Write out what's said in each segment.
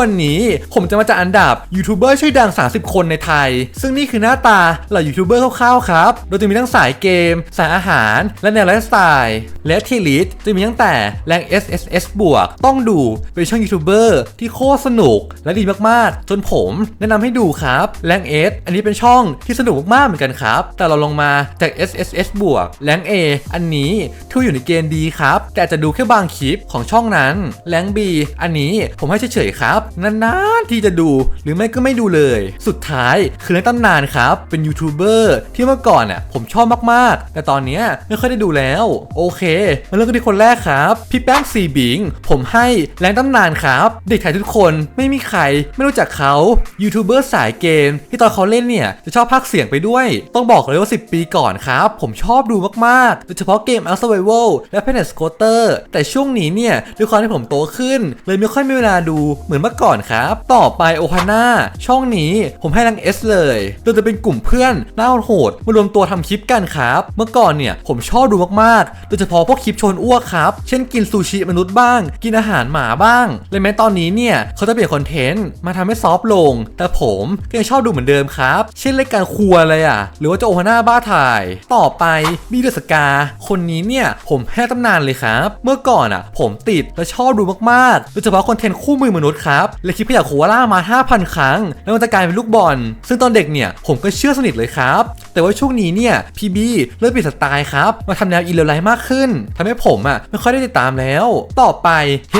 วันนี้ผมจะมาจัดอันดับยูทูบเบอร์ชื่อดัง 30 คนในไทย ซึ่งนี่คือหน้าตาเหล่ายูทูบเบอร์คร่าวๆครับ โดยจะมีทั้งสายเกม สายอาหาร และแนวไลฟ์สไตล์และทีลิสจะมีตั้งแต่แรง SSS บวกต้องดูเป็นช่องยูทูบเบอร์ที่โคตรสนุกและดีมากๆ จนผมแนะนำให้ดูครับแรง S อันนี้เป็นช่องที่สนุกมากๆเหมือนกันครับ แต่เราลงมาจาก SSS บวกแรง A อันนี้ทูอยู่ในเกณฑ์ดีครับ แต่จจะดูแค่บางคลิปของช่องนั้นแรง B อันนี้ผมให้เฉยๆครับนานๆที่จะดู หรือไม่ก็ไม่ดูเลย สุดท้ายคือเรื่องตำนานครับ เป็นยูทูบเบอร์ที่เมื่อก่อนอะผมชอบมากๆ แต่ตอนนี้ไม่ค่อยได้ดูแล้ว โอเค มาเริ่มกันที่คนแรกครับ พี่แป้งซีบิง ผมให้แรงตำนานครับ เด็กไทยทุกคนไม่มีใครไม่รู้จักเขายูทูบเบอร์สายเกม ที่ตอนเขาเล่นเนี่ยจะชอบพากเสียงไปด้วย ต้องบอกเลยว่า 10 ปีก่อนครับ ผมชอบดูมากๆโดยเฉพาะเกม a r Survival และ Planet Scoter แต่ช่วงนี้เนี่ยด้วยความที่ผมโตขึ้น เลยไม่ค่อยมีเวลาดูเหมือนเมื่อก่อนครับ ต่อไปโอฮาน่าช่องนี้ผมให้รัง S เลยโดยจะเป็นกลุ่มเพื่อนหน้าโหดมารวมตัวทำคลิปกันครับ เมื่อก่อนเนี่ยผมชอบดูมากๆ โดยเฉพาะพวกคลิปชนอ้วกครับ เช่นกินซูชิมนุษย์บ้าง กินอาหารหมาบ้างและแม้ตอนนี้เนี่ยเขาจะเปลี่ยนคอนเทนต์มาทำให้ซอฟลง แต่ผมก็ยังชอบดูเหมือนเดิมครับ เช่นรายการครัวเลยอะ หรือว่าจะโอฮาน่าบ้าถ่าย ต่อไปบีเดอสกา คนนี้เนี่ยผมให้ตำนานเลยครับ เมื่อก่อนอะ ผมติดและชอบดูมากๆ โดยเฉพาะคอนเทนต์คู่มือมนุษย์ครับและคลิปขยะโคอาล่ามา 5,000 ครั้ง แล้วมันจะกลายเป็นลูกบอล ซึ่งตอนเด็กเนี่ยผมก็เชื่อสนิทเลยครับ แต่ว่าช่วงนี้เนี่ยพีบีเริ่มเปลี่ยนสไตล์ครับ มาทำแนวอีเลไลมากขึ้นทำให้ผมอะไม่ค่อยได้ติดตามแล้ว ต่อไป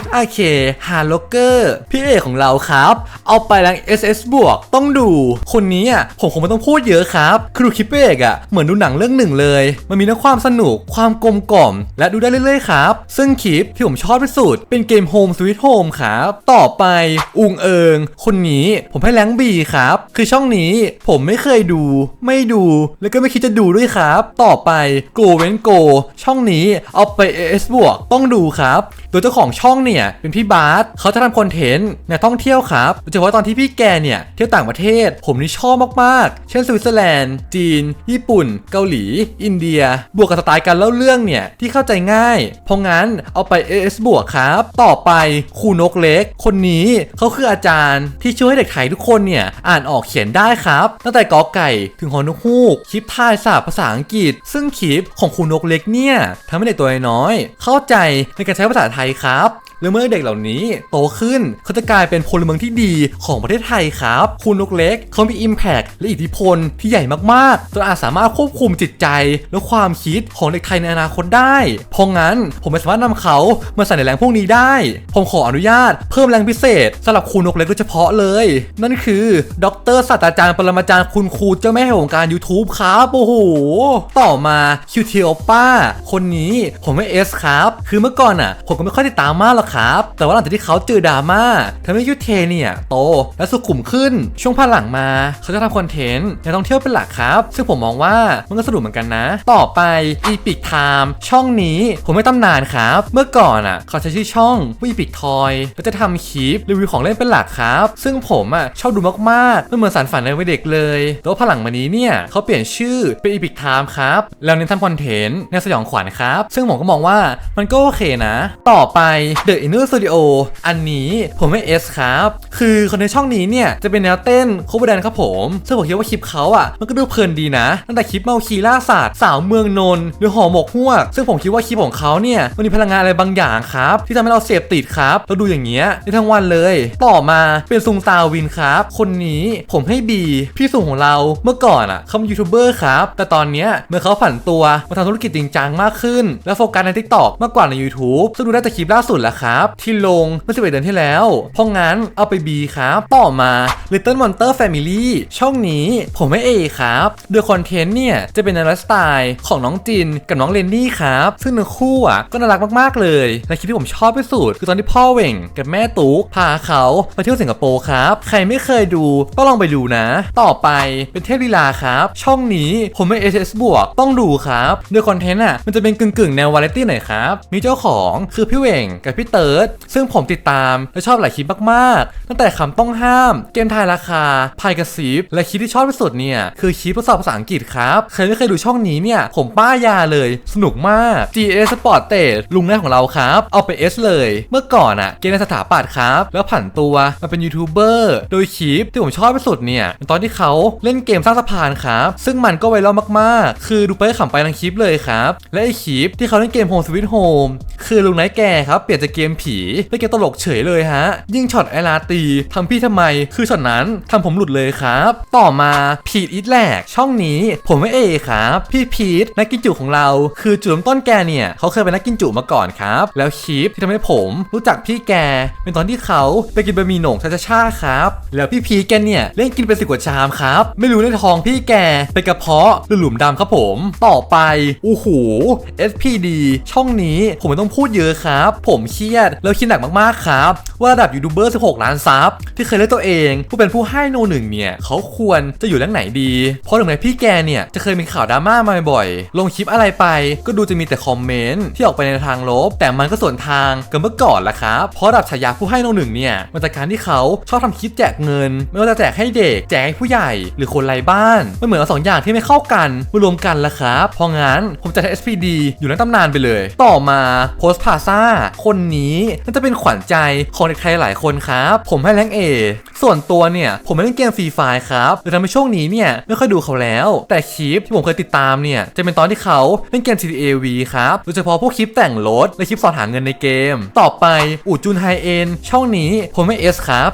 HRK h a r l o g e r พี่เอกของเราครับ เอาไปแรง SS บวกต้องดู คนนี้อะผมคงไม่ต้องพูดเยอะครับคือดูคลิปเอกอะเหมือนดูหนังเรื่องหนึ่งเลย มันมีทั้งความสนุกความกลมกล่อม และดูได้เรื่อยๆครับซึ่งคลิปที่ผมชอบที่สุดเป็นเกม Home Sweet Home ครับต่อไปอุงเอิง คนนี้ผมให้แรงบีครับ คือช่องนี้ผมไม่เคยดู ไม่ดู แล้วก็ไม่คิดจะดูด้วยครับ ต่อไปโกเว้นโกช่องนี้เอาไป AS บวกต้องดูครับ โดยเจ้าของช่องเนี่ยเป็นพี่บาสเขาจะทำคอนเทนต์ในท่องเที่ยวครับโดยเฉพาะตอนที่พี่แกเนี่ยเที่ยวต่างประเทศ ผมนี่ชอบมากๆ เช่นสวิตเซอร์แลนด์ จีน ญี่ปุ่น เกาหลี อินเดีย บวกกับสไตล์การเล่าเรื่องเนี่ยที่เข้าใจง่าย เพราะงั้นเอาไป AS บวกครับ ต่อไปครูนกเล็ก คนนี้เขาคืออาจารย์ที่ช่วยให้เด็กไทยทุกคนเนี่ยอ่านออกเขียนได้ครับตั้งแต่กอไก่ถึงฮอนกฮูกคลิปทายศัพท์ภาษาอังกฤษ ซึ่งคลิปของครูนกเล็กเนี่ยทำให้เด็กตัวน้อยๆเข้าใจในการใช้ภาษาไทยครับ และเมื่อเด็กเหล่านี้โตขึ้นเขาจะกลายเป็นพลเมืองที่ดีของประเทศไทยครับ คุณนกเล็กเขามี Impact และอิทธิพลที่ใหญ่มากๆจนอาจสามารถควบคุมจิตใจ และความคิดของเด็กไทยในอนาคตได้เพราะงั้นผมไม่สามารถนำเขามาใส่ในแรงพวกนี้ได้ ผมขออนุญาตเพิ่มแรงพิเศษสำหรับคุณนกเล็กโดยเฉพาะเลย นั่นคือ ดรศาสตราจารย์ปรมาจารย์คุณครูเจ้าแม่แห่งวงการ YouTube ครับโอ้โหต่อมาคิวเทโอป้าคนนี้ผมไม่เอสครับ คือเมื่อก่อนอะ ผมก็ไม่ค่อยติดตามมากหรอกครับ แต่ว่าหลังจากที่เขาเจอดราม่าทำให้ยูเทเนี่ยโตและสุขุมขึ้น ช่วงพันหลังมา เขาจะทำคอนเทนต์ในท่องเที่ยวเป็นหลักครับ ซึ่งผมมองว่ามันก็สนุกเหมือนกันนะ ต่อไป Epic Time ช่องนี้ผมไม่ตำนานครับ เมื่อก่อนอะเขาใช้ชื่อช่องว่า Epic Toy แล้วจะทำคลิปรีวิวของเล่นเป็นหลักครับ ซึ่งผมอะชอบดูมากๆมันเหมือนสารฝันในวัยเด็กเลยแต่ว่าพันหลังมานี้เนี่ยเขาเปลี่ยนชื่อเป็น Epic Time ครับแล้วเน้นทำคอนเทนต์แนวสยองขวัญครับ ซึ่งผมก็มองว่ามันก็โอเคนะ ต่อไป The Inner Studio อันนี้ผมไม่ S ครับ คือคนในช่องนี้เนี่ย จะเป็นแนวเต้นโคเวอร์แดนครับผม ซึ่งผมคิดว่าคลิปเขาอะ มันก็ดูเพลินดีนะ ตั้งแต่คลิปเมาคีล่าสัตว์สาวเมืองนนหรือห่อหมกฮวซึ่งผมคิดว่าคลิปของเขาเนี่ยมันมีพลังงานอะไรบางอย่างครับ ที่ทำให้เราเสพติดครับเราดูอย่างเงี้ยได้ทั้งวันเลย ต่อมาเป็นซุงตาวินครับ คนนี้ผมให้บีพี่สุงของเราเมื่อก่อนอะเขาเป็นยูทูบเบอร์ครับแต่ตอนเนี้ยเมื่อเขาผันตัวมาทำธุรกิจจริงจังมากขึ้น และโฟกัสใน TikTok มากกว่าใน YouTube ซึ่งดูได้แต่คลิปล่าสุดแหละครับที่ลงเมื่อ11เดือนที่แล้ว เพราะงั้นเอาไป B ครับต่อมา Little Monster Family ช่องนี้ผมให้ A ครับ โดยคอนเทนต์เนี่ย จะเป็นในไลฟ์สไตล์ของน้องจินกับน้องเลนนี่ครับ ซึ่งทั้งคู่อะก็น่ารักมากๆเลย และคลิปที่ผมชอบที่สุดคือตอนที่พ่อเว่งกับแม่ตุ๊กพาเขาไปเที่ยวสิงคโปร์ครับ ใครไม่เคยดูก็ลองไปดูนะ ต่อไปเป็นเทพลีลาครับ ช่องนี้ผมให้ SS บวกต้องดูครับโดยคอนเทนต์อะมันจะเป็นกึ่งๆแนววาไรตี้หน่อยครับมีเจ้าของคือพี่เว่งกับพี่เติร์ดซึ่งผมติดตามและชอบหลายคลิปมากๆ ตั้งแต่คำต้องห้าม เกมทายราคาพายกระซิบและคลิปที่ชอบที่สุดเนี่ย คือคลิปทดสอบภาษาอังกฤษครับใครไม่เคยดูช่องนี้เนี่ย ผมป้ายาเลย สนุกมาก GA Sport t a g e ลุงแรกของเราครับ เอาไป S เลย เมื่อก่อนอะเกมในสถาปัตย์ครับ แล้วผันตัวมาเป็นยูทูบเบอร์โดยคลิปที่ผมชอบที่สุดเนี่ยตอนที่เขาเล่นเกมสร้างสะพานครับซึ่งมันก็ไวรัลมากๆ คือดูไปขำไปทั้งคลิปเลยครับและไอคลิปที่เขาเล่นเกม Home Sweet Home คือลุงไนท์แกครับเปลี่ยนจากเกมผีเป็นเกมตลกเฉยเลยฮะ ยิ่งช็อตไอลาตีทำพี่ทำไม คือช็อตนั้นทำผมหลุดเลยครับ ต่อมาพีทอีทแลกช่องนี้ผมไม่เอครับ พี่พีทนักกินจุของเรา คือจุดเริ่มต้นแกเนี่ยเขาเคยเป็นนักกินจุมาก่อนครับ แล้วคลิปที่ทำให้ผมรู้จักพี่แก เป็นตอนที่เขาไปกินบะหมี่หน่งชาชาชาครับ แล้วพี่พีทแกเนี่ยเล่นกินเป็นสิบกว่าชามครับ ไม่รู้ในท้องพี่แกเป็นกระเพาะหรือหลุมดำครับผม ต่อไปโอ้โห SPD ช่องนี้ผมไม่ต้องพูดเยอะครับ ผมเครียด แล้วคิดหนักมากๆครับ ว่าระดับยูทูบเบอร์ 16 ล้านซับที่เคยเรียกตัวเอง ผู้เป็นผู้ให้โนหนึ่งเนี่ยเขาควรจะอยู่เรื่องไหนดี เพราะถึงแม้พี่แกเนี่ยจะเคยมีข่าวดราม่ามาบ่อย ลงคลิปอะไรไปก็ดูจะมีแต่คอมเมนต์ที่ออกไปในทางลบ แต่มันก็ส่วนทางกับเมื่อก่อนละครับเพราะระดับฉายาผู้ให้โนหนึ่งเนี่ยมันจากการที่เขาชอบทำคลิปแจกเงิน ไม่ว่าจะแจกให้เด็กแจกให้ผู้ใหญ่หรือคนไร้บ้านมันเหมือนเอาสองอย่างที่ไม่เข้ากันมารวมกันละครับเพราะงั้นผมจะให้ SPD อยู่ในตำนานไปเลย ต่อมาโพสพาซาคนนี้น่าจะเป็นขวัญใจของเด็กไทยหลายคนครับ ผมให้แรงเอส่วนตัวเนี่ย ผมไม่เล่นเกมฟรีไฟครับเลยทำให้ช่วงนี้เนี่ย ไม่ค่อยดูเขาแล้ว แต่คลิปที่ผมเคยติดตามเนี่ย จะเป็นตอนที่เขาเล่นเกม CTAV ครับโดยเฉพาะพวกคลิปแต่งรถและคลิปสอนหาเงินในเกม ต่อไปอูจุนไฮเอ็นช่องนี้ผมไม่เอสครับ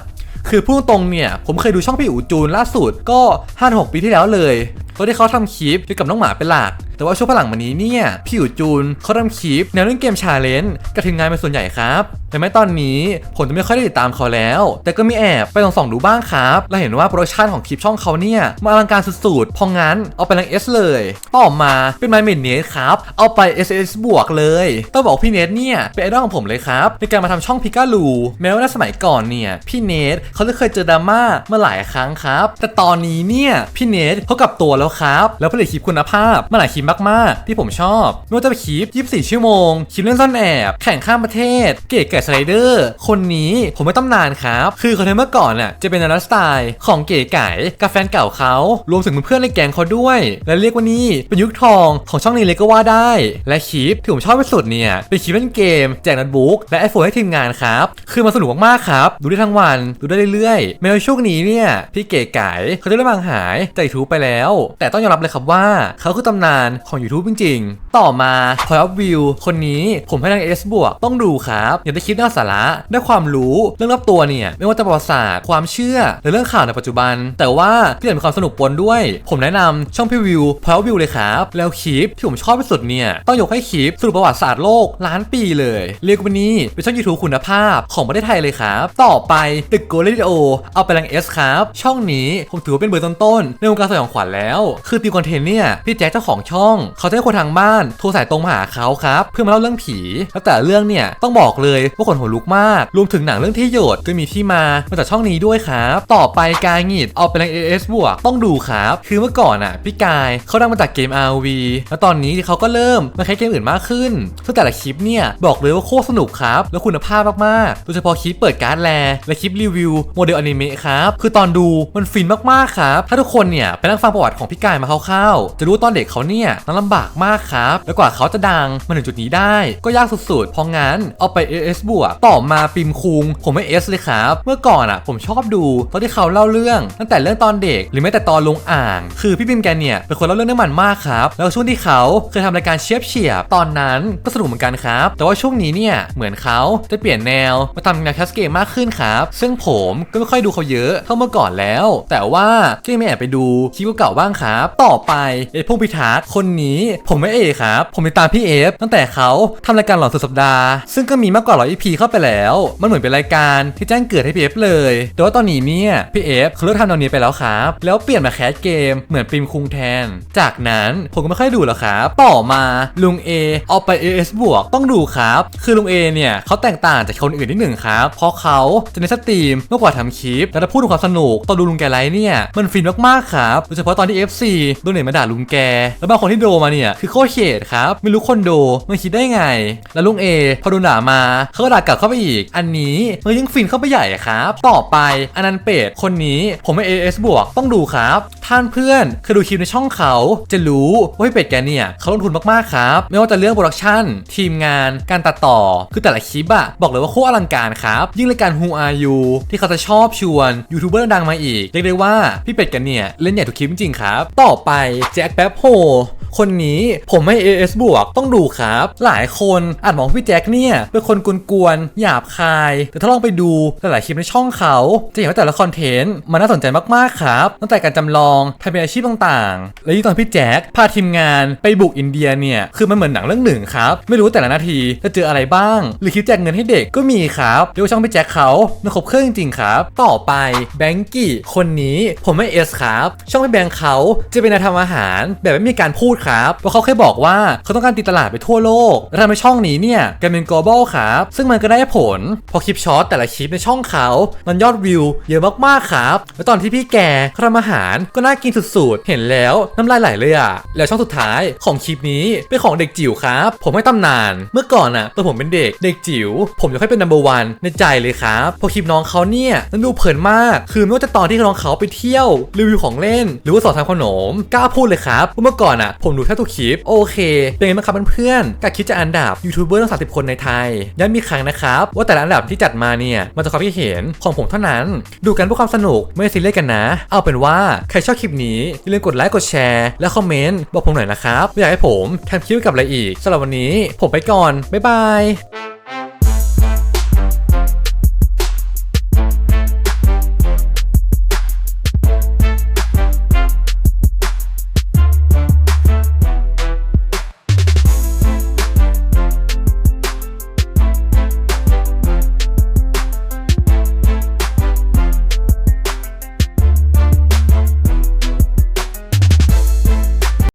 คือพูดตรงเนี่ย ผมเคยดูช่องพี่อูจูนล่าสุดก็5-6ปีที่แล้วเลย ตอนที่เขาทำคลิปเกี่ยวกับน้องหมาเป็นหลัก แต่ว่าช่วงพลังมานี้เนี่ย พี่อูจูนเขาทำคลิปแนวเล่นเกมชาเลนจ์กับทีมงานเป็นส่วนใหญ่ครับแต่แม้ตอนนี้ผมจะไม่ค่อยได้ติดตามเขาแล้ว แต่ก็มีแอบไปลองส่องดูบ้างครับ และเห็นว่าโปรดักชันของคลิปช่องเขาเนี่ยมาอลังการสุดๆพราะงั้นเอาไปรังเอสเลยต่อมาเป็นไมเมนเนสครับ เอาไป SS บวกเลย ต้องบอกพี่เนทเนี่ยเป็นไอดอลของผมเลยครับ ในการมาทำช่องพิกาลูแม้ว่าในสมัยก่อนเนี่ยพี่เนทเขาจะเคยเจอดราม่ามาหลายครั้งครับ แต่ตอนนี้เนี่ยพี่เนทเขากลับตัวแล้วครับ แล้วผลิตคลิปคุณภาพมาหลายคลิปมากๆ ที่ผมชอบไม่ว่าจะเป็นคลิป 24 ชั่วโมง คลิปเล่นซ่อนแอบ แข่งข้ามประเทศ เก๋ไก่สไลเดอร์ คนนี้ผมไม่ตำนานครับ คือคนที่เมื่อก่อนน่ะจะเป็นนักสไตล์ของเก๋ไก่กับแฟนเก่าเขา รวมถึงเพื่อนในแก๊งเขาด้วย และเรียกว่านี่เป็นยุคทองของช่องนี้เลยก็ว่าได้ และคลิปที่ผมชอบที่สุดเนี่ยเป็นคลิปเล่นเกมแจกโน้ตบุ๊กและไอโฟนให้ทีมงานครับคือมันสนุกมากๆครับ ดูได้ทั้งวัน ดูได้เรื่อยๆแม้ว่าช่วงนี้เนี่ยพี่เก๋ไก่เขาจะได้บางหายจากยูทูไปแล้วแต่ต้องยอมรับเลยครับว่า เขาคือตำนานของ YouTube จริง ๆ ต่อมา Point of View คนนี้ผมให้ทาง S บวกต้องดูครับอย่าได้คลิปน่าสาระได้ความรู้เรื่องรอบตัวเนี่ยไม่ว่าจะประวัติศาสตร์ความเชื่อหรือเรื่องข่าวในปัจจุบัน แต่ว่าที่อยากมีความสนุกปนด้วย ผมแนะนำช่องพี่วิว Point of View เลยครับแล้วคลิปที่ผมชอบที่สุดเนี่ยต้องยกให้คลิปสรุปประวัติศาสตร์โลกล้านปีเลย เรียกว่านี่เป็นช่อง YouTube คุณภาพของประเทศไทยเลยครับต่อไป The Go Radio เอาไปรัง S ครับช่องนี้ผมถือว่าเป็นเบอร์ต้นๆในวงการสยองขวัญแล้วคือตีคอนเทนต์เนี่ยพี่แจ๊คเจ้าของช่อง เขาจะให้คนทางบ้านโทรสายตรงมาหาเขาครับ เพื่อมาเล่าเรื่องผี แล้วแต่เรื่องเนี่ยต้องบอกเลยว่าคนหัวลุกมาก รวมถึงหนังเรื่องที่หยดก็มีที่มามาจากช่องนี้ด้วยครับ ต่อไปกายหงิดเอาไปรัง AS บวกต้องดูครับ คือเมื่อก่อนอะพี่กายเขาดังมาจากเกม RV แล้วตอนนี้เขาก็เริ่มมาใช้เกมอื่นมากขึ้นซึ่งแต่ละคลิปเนี่ยบอกเลยว่าโคตรสนุกครับแล้วคุณภาพมากๆโดยเฉพาะคลิปเปิดการ์ดแลและคลิปรีวิวโมเดลอนิเมะครับคือตอนดูมันฟินมากๆครับถ้าทุกคนเนี่ยไปนั่งฟังประวัติของพี่กายมาคร่าวๆ จะรู้ตอนเด็กเขาเนี่ยนั้นลำบากมากครับ แล้วกว่าเขาจะดังมาถึงจุดนี้ได้ ก็ยากสุดๆ เพราะงั้นเอาไป AS บวกต่อมาปิมคุง ผมไม่ S เลยครับ เมื่อก่อนอะ ผมชอบดูตอนที่เขาเล่าเรื่อง ตั้งแต่เรื่องตอนเด็กหรือแม้แต่ตอนลงอ่าง คือพี่ปิมแกเนี่ยเป็นคนเล่าเรื่องได้มันมากครับ แล้วช่วงที่เขาเคยทำรายการเชียบเฉียบตอนนั้นก็สนุกเหมือนกันครับ แต่ว่าช่วงนี้เนี่ยเหมือนเขาจะเปลี่ยนแนวมาทำแนวแคสเกมมากขึ้นครับซึ่งผมก็ไม่ค่อยดูเขาเยอะเท่าเมื่อก่อนแล้ว แต่ว่าก็ยังไม่แอบไปดูคลิปเก่าบ้างครับ ต่อไปเอพงพิทักษ์คนนี้ผมไม่เอครับ ผมติดตามพี่เอฟตั้งแต่เขาทำรายการหลอนสุดสัปดาห์ ซึ่งก็มีมากกว่าร้อยอีพีเข้าไปแล้ว มันเหมือนเป็นรายการที่แจ้งเกิดให้พี่เอฟเลย แต่ว่าตอนนี้เนี่ยพี่เอฟเขาเลิกทำแนวนี้ไปแล้วครับ แล้วเปลี่ยนมาแคสเกมเหมือนปิมคุงแทน จากนั้นผมก็ไม่ค่อยดูแล้วครับ ต่อมาลุงเอเอาไป AS บวกต้องดูครับ คือลุงเอเนี่ยเขาแตกต่างจากคนอื่นนิดหนึ่งครับ เพราะเขาจะในสตรีมมากกว่าทำคลิป แล้วถ้าพูดถึงความสนุกตอนดูลุงแกไลฟ์เนี่ยมันฟินมากๆครับ โดยเฉพาะตอนที่ FC โดนเนตมาด่าลุงแก แล้วบางคนที่โดมาเนี่ยคือโคตรเขตครับไม่รู้คนโดมันคิดได้ไง แล้วลุงเอพอโดนด่ามาเขาก็ด่ากลับเข้าไปอีก อันนี้มันยิ่งฟินเข้าไปใหญ่ครับ ต่อไปอันนันเป็ดคนนี้ผมให้ AS บวกต้องดูครับ ท่านเพื่อนเคยดูคลิปในช่องเขา จะรู้ว่าพี่เป็ดแกเนี่ยเขาลงทุนมากๆครับ ไม่ว่าจะเรื่องโปรดักชั่นทีมงานการตัดต่อคือแต่ละคลิปอะบอกเลยว่าโคตรอลังการครับยิ่งรายการ Who Are You ที่เขาจะชอบชวนยูทูบเบอร์ดังมาอีกเรียกได้ว่าพี่เป็ดแกันเนี่ยเล่นใหญ่ทุกคลิปจริงๆครับต่อไปแจ็คแป๊บโฮคนนี้ผมให้ AS บวกต้องดูครับ หลายคนอาจมองพี่แจ็คเนี่ย เป็นคนกวนๆหยาบคาย แต่ถ้าลองไปดูหลายๆคลิปในช่องเขา จะเห็นว่าแต่ละคอนเทนต์มันน่าสนใจมากๆครับ ตั้งแต่การจำลองทำเป็นอาชีพต่างๆ และยิ่งตอนพี่แจ็คพาทีมงานไปบุกอินเดียเนี่ย คือมันเหมือนหนังเรื่องหนึ่งครับ ไม่รู้แต่ละนาทีจะเจออะไรบ้าง หรือคลิปแจกเงินให้เด็กก็มีครับเรียวช่องพี่แจ็คเขามันครบเครื่องจริงๆครับ ต่อไปแบงกี้คนนี้ผมให้เอสครับ ช่องพี่แบงค์เขาจะเป็นนายทำอาหารแบบไม่มีการพูดครับเพราะเขาแค่บอกว่าเขาต้องการตีตลาดไปทั่วโลกและทำให้ช่องนี้เนี่ยกลายเป็น global ครับซึ่งมันก็ได้ผล พอคลิปช็อตแต่ละคลิปในช่องเขามันยอดวิวเยอะมากๆครับแล้วตอนที่พี่แกเขาทำอาหารก็น่ากินสุดๆ เห็นแล้วน้ำลายไหลเลยอะแล้วช่องสุดท้ายของคลิปนี้เป็นของเด็กจิ๋วครับ ผมให้ตำนาน เมื่อก่อนอะตอนผมเป็นเด็กเด็กจิ๋วผมอยากให้เป็น number one ในใจเลยครับพอคลิปน้องเขาเนี่ยมันดูเพลินมาก คือไม่ว่าจะตอนที่น้องเขาไปเที่ยวรีวิวของเล่น หรือว่าสอนทำขนมกล้าพูดเลยครับว่าเมื่อก่อนอะผมดูแทบทุกคลิป โอเค เป็นไงบ้างครับเพื่อนๆกับคลิปจากอันดับยูทูบเบอร์ทั้ง30คนในไทยย้ำมีครั้งนะครับ ว่าแต่ละอันดับที่จัดมาเนี่ยมันจะความคิดเห็นของผมเท่านั้น ดูกันเพื่อความสนุกไม่ได้ซีเรียสกันนะ เอาเป็นว่าใครชอบคลิปนี้อย่าลืมกดไลค์กดแชร์และคอมเมนต์บอกผมหน่อยนะครับอยากให้ผมทำคลิปกับอะไรอีกสำหรับวันนี้ ผมไปก่อนบ๊ายบาย